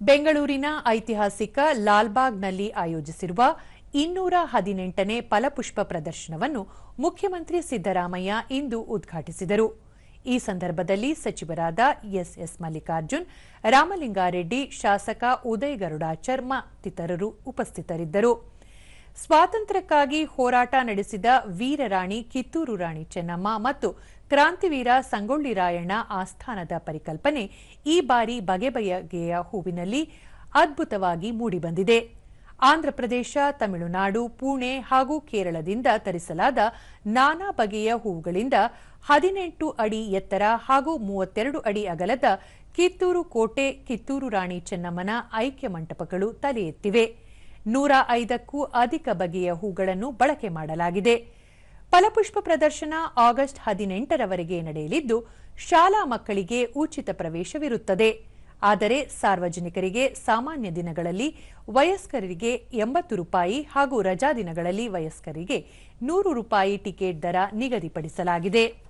ಬೆಂಗಳೂರಿನ ಐತಿಹಾಸಿಕ ಲಾಲ್ಬಾಗ್ನಲ್ಲಿ ಆಯೋಜಿಸಿರುವ ಇನ್ನೂರ ಹದಿನೆಂಟನೇ ಫಲಪುಷ್ಪ ಪ್ರದರ್ಶನವನ್ನು ಮುಖ್ಯಮಂತ್ರಿ ಸಿದ್ದರಾಮಯ್ಯ ಇಂದು ಉದ್ಘಾಟಿಸಿದರು. ಈ ಸಂದರ್ಭದಲ್ಲಿ ಸಚಿವರಾದ ಎಸ್ಎಸ್ ಮಲ್ಲಿಕಾರ್ಜುನ್, ರಾಮಲಿಂಗಾರೆಡ್ಡಿ ಶಾಸಕ ಉದಯ್ ಗರುಡಾಚಾರ್ ಮತ್ತಿತರರು ಉಪಸ್ಥಿತರಿದ್ದರು. ಸ್ವಾತಂತ್ರ್ಯಕ್ಕಾಗಿ ಹೋರಾಟ ನಡೆಸಿದ ವೀರರಾಣಿ ಕಿತ್ತೂರು ರಾಣಿ ಚೆನ್ನಮ್ಮ ಮತ್ತು ಕ್ರಾಂತಿವೀರ ಸಂಗೊಳ್ಳಿ ರಾಯಣ್ಣ ಆಸ್ಥಾನದ ಪರಿಕಲ್ಪನೆ ಈ ಬಾರಿ ಬಗೆ ಬಗೆಯ ಹೂವಿನಲ್ಲಿ ಅದ್ಭುತವಾಗಿ ಮೂಡಿಬಂದಿದೆ. ಆಂಧ್ರಪ್ರದೇಶ, ತಮಿಳುನಾಡು, ಪುಣೆ ಹಾಗೂ ಕೇರಳದಿಂದ ತರಿಸಲಾದ ನಾನಾ ಬಗೆಯ ಹೂವುಗಳಿಂದ ಹದಿನೆಂಟು ಅಡಿ ಎತ್ತರ ಹಾಗೂ ಮೂವತ್ತೆರಡು ಅಡಿ ಅಗಲದ ಕಿತ್ತೂರು ಕೋಟೆ ಕಿತ್ತೂರು ರಾಣಿ ಚೆನ್ನಮ್ಮನ ಐಕ್ಯ ಮಂಟಪಗಳು ತಲೆ ಎತ್ತಿವೆ. ನೂರ ಐದಕ್ಕೂ ಅಧಿಕ ಬಗೆಯ ಹೂಗಳನ್ನು ಬಳಕೆ ಮಾಡಲಾಗಿದೆ. ಫಲಪುಷ್ಪ ಪ್ರದರ್ಶನ ಆಗಸ್ಟ್ ಹದಿನೆಂಟರವರೆಗೆ ನಡೆಯಲಿದ್ದು, ಶಾಲಾ ಮಕ್ಕಳಿಗೆ ಉಚಿತ ಪ್ರವೇಶವಿರುತ್ತದೆ. ಆದರೆ ಸಾರ್ವಜನಿಕರಿಗೆ ಸಾಮಾನ್ಯ ದಿನಗಳಲ್ಲಿ ವಯಸ್ಕರಿಗೆ ಎಂಬತ್ತು ರೂಪಾಯಿ ಹಾಗೂ ರಜಾ ದಿನಗಳಲ್ಲಿ ವಯಸ್ಕರಿಗೆ ನೂರು ರೂಪಾಯಿ ಟಿಕೆಟ್ ದರ ನಿಗದಿಪಡಿಸಲಾಗಿದೆ.